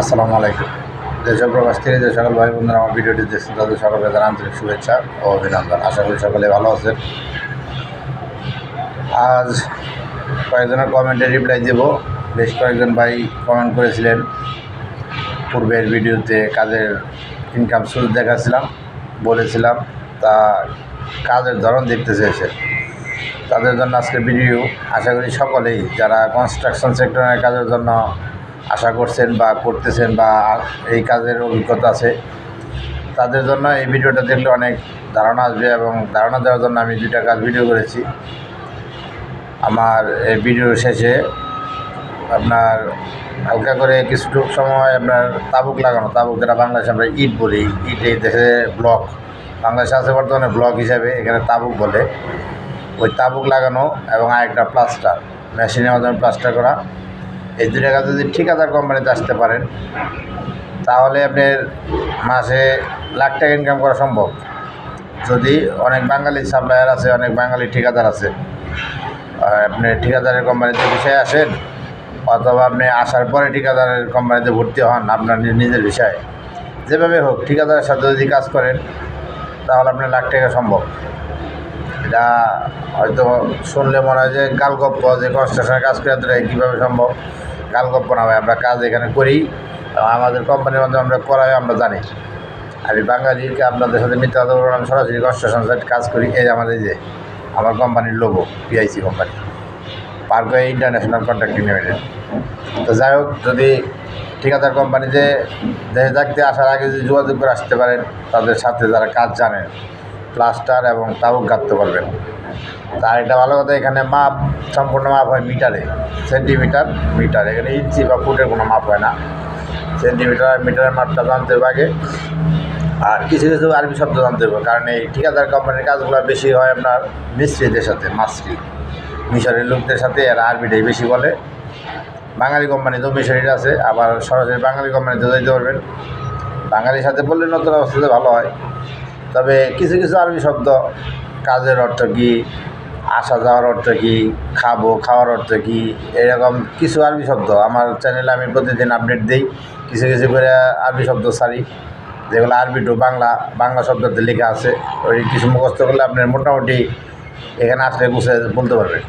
আসসালামু আলাইকুম। যেসব প্রবাস থেকে যে সকল ভাই বোনেরা আমার ভিডিওটি দেখছেন, তাদের সকলকে জানা আন্তরিক শুভেচ্ছা ও অভিনন্দন। আশা করি সকলে ভালো আছেন। আজ কয়েকজনের কমেন্টে রিপ্লাই দেব। বেশ কয়েকজন ভাই কমেন্ট করেছিলেন। পূর্বের ভিডিওতে কাজের ইনকাম সোর্স দেখাচ্ছিলাম, বলেছিলাম, তা কাজের ধরন দেখতে চেয়েছে তাদের জন্য আজকের ভিডিও আশা করি সকলেই, যারা কনস্ট্রাকশন সেক্টরের কাজের জন্য আশা করছেন বা করতেছেন বা এই কাজের অভিজ্ঞতা আছে, তাদের জন্য এই ভিডিওটা দেখলে অনেক ধারণা আসবে এবং ধারণা দেওয়ার জন্য আমি দুইটা কাজ ভিডিও করেছি। আমার এই ভিডিও শেষে আপনার হালকা করে কিছু সময় আপনার তাবুক লাগানো, তাবুক যেটা বাংলাদেশে আমরা ইট বলি, ইট এই দেশে ব্লক, বাংলাদেশে আছে বর্তমানে ব্লক হিসাবে এখানে তাবুক বলে। ওই তাবুক লাগানো এবং আরেকটা প্লাস্টার, মেশিনের মাধ্যমে প্লাস্টার করা। এই দুটো কাজ যদি ঠিকাদার কোম্পানিতে আসতে পারেন, তাহলে আপনার মাসে লাখ টাকা ইনকাম করা সম্ভব। যদি অনেক বাঙালি সাপ্লায়ার আছে, অনেক বাঙালি ঠিকাদার আছে আপনি ঠিকাদারের কোম্পানিতে বিষয়ে আসেন, অথবা আপনি আসার পরে ঠিকাদারের কোম্পানিতে ভর্তি হন আপনার নিজের বিষয়ে। যেভাবে হোক, ঠিকাদারের সাথে যদি কাজ করেন, তাহলে আপনার লাখ টাকা সম্ভব। এটা হয়তো শুনলে মনে হয় যে গালগপ্প যে কনস্ট্রাকশনের কাজ করে এতটাই কীভাবে সম্ভব? গালগপ্প না হয় আমরা কাজ এখানে করি। আমাদের কোম্পানির মাধ্যমে আমরা করাই, আমরা জানি। আমি বাঙালিকে আপনাদের সাথে মিথ্যা আমি সরাসরি কনস্ট্রাকশন সাইট কাজ করি। এই আমাদের যে আমার কোম্পানির logo PIC company Parkway International Contracting Limited তো যাই হোক, যদি ঠিকাদার কোম্পানিতে দেশে থাকতে আসার আগে যদি যোগাযোগ করে আসতে পারেন, তাদের সাথে যারা কাজ জানেন প্লাস্টার এবং তাবুক গাঁথতে পারবেন। তার একটা ভালো কথা, এখানে মাপ সম্পূর্ণ মাপ হয় মিটারে, সেন্টিমিটার, মিটার। এখানে ইঞ্চি বা ফুটের কোনো মাপ হয় না। সেন্টিমিটার আর মিটারের মাপটা জানতে হবে আর কিছু কিছু আরবি শব্দ জানতে হবে, কারণ এই ঠিকাদার কোম্পানির কাজগুলো বেশি হয় আপনার মিস্ত্রিদের সাথে, মাস্ত্রি। মিশরের লোকদের সাথে এরা আরবিটাই বেশি বলে। বাঙালি কোম্পানিতেও মিশরিটা আছে, আবার সরাসরি বাঙালি কোম্পানিতে যেতে পারবেন। বাঙালির সাথে বললে নতুন অবস্থাতে ভালো হয়। তবে কিছু কিছু আরবি শব্দ, কাজের অর্থ কী, আসা যাওয়ার অর্থ কী, খাব, খাওয়ার অর্থ কী, এরকম কিছু আরবি শব্দ। আমার চ্যানেলে আমি প্রতিদিন আপডেট দিই, কিছু কিছু করে আরবি শব্দ সারি যেগুলো আরবি টু বাংলা বাংলা শব্দতে লেখা আছে, ওই কিছু মুখস্থ করলে আপনার মোটামুটি এখানে আসলে বসে বলতে পারবেন।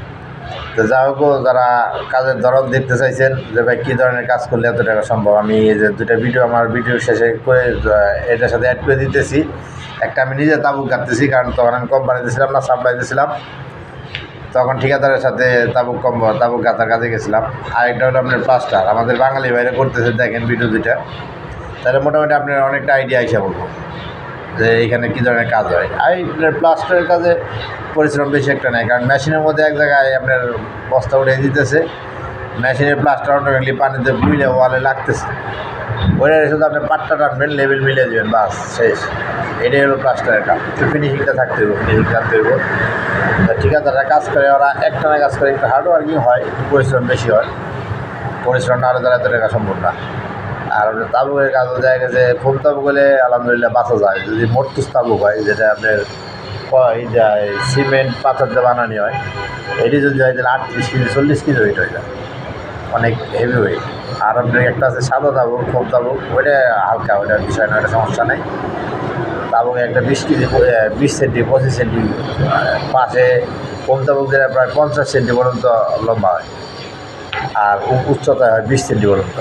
যা হোক, যারা কাজের ধরন দেখতে চাইছেন যে ভাই কী ধরনের কাজ করলে এত টাকা সম্ভব, আমি এই যে দুটা ভিডিও আমার ভিডিও শেষে করে এটার সাথে অ্যাড করে দিতেছি। একটা আমি নিজে তাবুক কাটতেছি, কারণ তখন আমি কোম্পানিতে ছিলাম না সাপ্লাই দিয়েছিলাম তখন ঠিকাদারের সাথে তাবুক কম তাবুক গাঁথার কাজে গেছিলাম। আরেকটা হলো আপনার প্লাস্টার আমাদের বাঙালি বাইরে করতেছে, দেখেন ভিডিও দুইটা। তাহলে মোটামুটি আপনার অনেকটা আইডিয়া হিসাব বলব। যে এখানে কী ধরনের কাজ হয়? আর প্লাস্টারের কাজে পরিশ্রম বেশি একটা নেই, কারণ মেশিনের মধ্যে এক জায়গায় আপনার বস্তা উঠে দিতেছে মেশিনের প্লাস্টার অটোমেটিকলি পানিতে মিলে ওয়ালে লাগতেছে। ওইটা শুধু আপনি পাট্টা টানবেন লেভেল মিলে দেবেন, বাস, শেষ। এটাই হলো প্লাস্টারের কাজ। ফিনিশিংটা থাকতে হইব ফিনিশিং থাকতে হইব। তা ঠিকাদাররা কাজ করে, ওরা একটানা কাজ করে, একটু হার্ড ওয়ার্কিং হয় পরিশ্রম বেশি হয়। পরিশ্রম না হলে তারা এত টাকা সম্ভব না। আর তাবুকের কাজ দেখা গেছে ফুল তাবুক হলে আলহামদুলিল্লাহ বাঁচা যায়। যদি মোটকুস তাবুক হয়, যেটা আপনার এই সিমেন্ট, পাথর দিয়ে বানানি হয়, এটি যদি হয় তাহলে আটত্রিশ কেজি, চল্লিশ কেজি ওয়েট হয়ে যায় অনেক হেভি ওয়েট আর আপনার একটা আছে সাদা তাবুক ফোম তাবুক, ওইটা হালকা, ওইটা বিষয় না ওটা সমস্যা নেই। তাবুক একটা বিশ কেজি বিশ সেন্টি, পঁচিশ সেন্টি পাশে ফোম তাবুক যেটা প্রায় পঞ্চাশ সেন্টি পর্যন্ত লম্বা হয়। আর উচ্চতা হয় বিশ সেন্টি পর্যন্ত।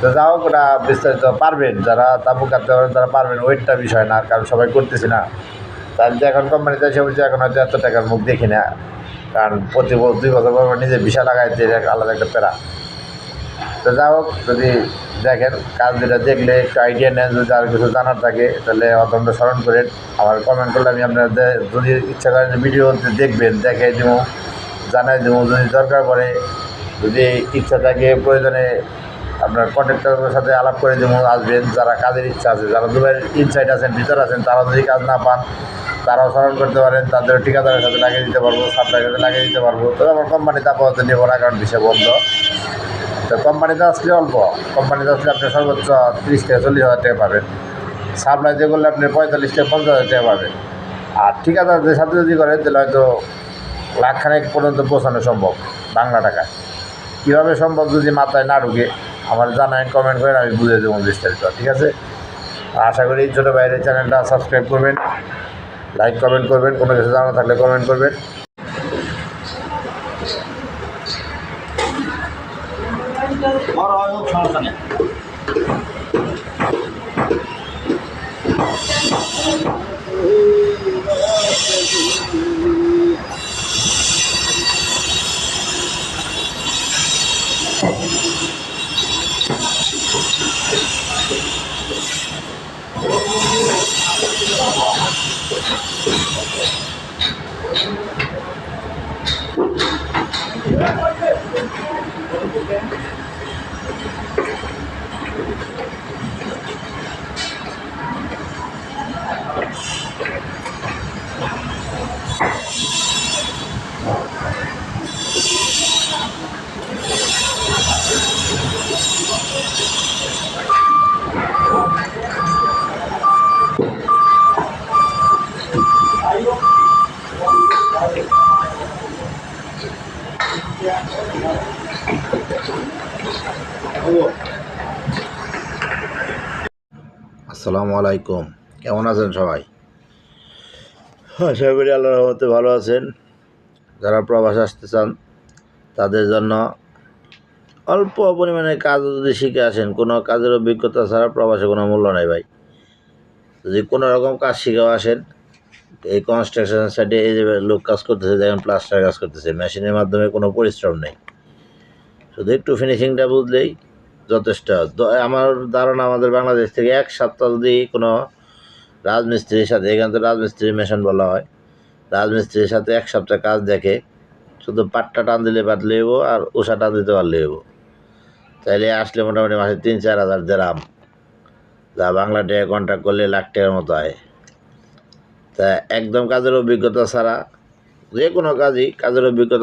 তো যা হোক ওটা বিস্তারিত পারবেন, যারা তাবু কাটতে পারবেন তারা পারবেন, ওয়েটটা বিষয় না, কারণ সবাই করতেছি না। তার যে এখন কোম্পানিতে এসে বলছে এখন হয়তো এত টাকার মুখ দেখি না, কারণ প্রতি দুই বছর পর পর নিজে লাগাইতে এটা একটা আলাদা একটা প্যারা। তো যা হোক, যদি দেখেন কাজ যেটা দেখলে একটু আইডিয়া নেন, যদি আর কিছু জানার থাকে, তাহলে অত্যন্ত স্মরণ করেন। আমার কমেন্ট করলে আমি আপনাদের যদি ইচ্ছা করেন ভিডিও দেখবেন দেখে দিব, জানাই দেবো, যদি দরকার পড়ে, যদি ইচ্ছা থাকে, প্রয়োজনে আপনার কন্ট্রাক্টরের সাথে আলাপ করে দেবো, আসবেন, যারা কাজের ইচ্ছা আছে, যারা দুবাইয়ের ইনসাইড আছেন, ভিতর আছেন তারা যদি কাজ না পান, তারাও স্মরণ করতে পারেন, তাদের ঠিকাদারের সাথে লাগিয়ে দিতে পারব, সাপ্লাইয়ের সাথে লাগিয়ে দিতে পারব। তবে আমার কোম্পানিতে আপাতত নেব না কারণ বিষয় বন্ধ। তো কোম্পানিতে আসলে অল্প। কোম্পানিতে আসলে আপনি সর্বোচ্চ তিরিশ থেকে চল্লিশ হাজার টাকা পাবেন। সাপ্লাই দিয়ে করলে আপনি পঁয়তাল্লিশ থেকে পঞ্চাশ হাজার টাকা পাবেন। আর ঠিকাদারদের সাথে যদি করেন, তাহলে হয়তো লাখখানেক পর্যন্ত পৌঁছানো সম্ভব বাংলা টাকা কীভাবে সম্ভব যদি মাথায় না ঢুকে? আমার জানায় কমেন্ট করেন আমি বুঝে দেবো বিস্তারিত, ঠিক আছে? আশা করি ছোটো বাইরের চ্যানেলটা সাবস্ক্রাইব করবেন লাইক কমেন্ট করবেন, কোনো কিছু জানা থাকলে কমেন্ট করবেন। সমস্যা নেই। আসসালামু আলাইকুম। কেমন আছেন সবাই? আশা করি আল্লাহর রহমতে ভালো আছেন। যারা প্রবাস আসতে চান, তাদের জন্য অল্প পরিমাণে কাজ যদি শিখে আসেন, কোনো কাজের অভিজ্ঞতা ছাড়া প্রবাসে কোনো মূল্য নেই ভাই। যদি কোনো রকম কাজ শিখেও আসেন, এই কনস্ট্রাকশন সাইডে এই যে লোক কাজ করতেছে, দেখেন প্লাস্টার কাজ করতেছে মেশিনের মাধ্যমে কোনো পরিশ্রম নেই। শুধু একটু ফিনিশিংটা বুঝলেই যথেষ্ট। আমার ধারণা আমাদের বাংলাদেশ থেকে এক সপ্তাহ যদি কোনো রাজমিস্ত্রির সাথে, এখানে তো রাজমিস্ত্রি মেশন বলা হয়, রাজমিস্ত্রির সাথে এক সপ্তাহ কাজ দেখে শুধু পাট্টা টান দিলে পাট লেবো আর উষা টান দিতে পারলে লেবো তাইলে আসলে মোটামুটি মাসে তিন চার হাজার দেরাম। যা বাংলা টাকা কন্ট্যাক্ট করলে লাখ টাকার মতো আয়। তা একদম কাজের অভিজ্ঞতা ছাড়া যে কোনো কাজই কাজের অভিজ্ঞতা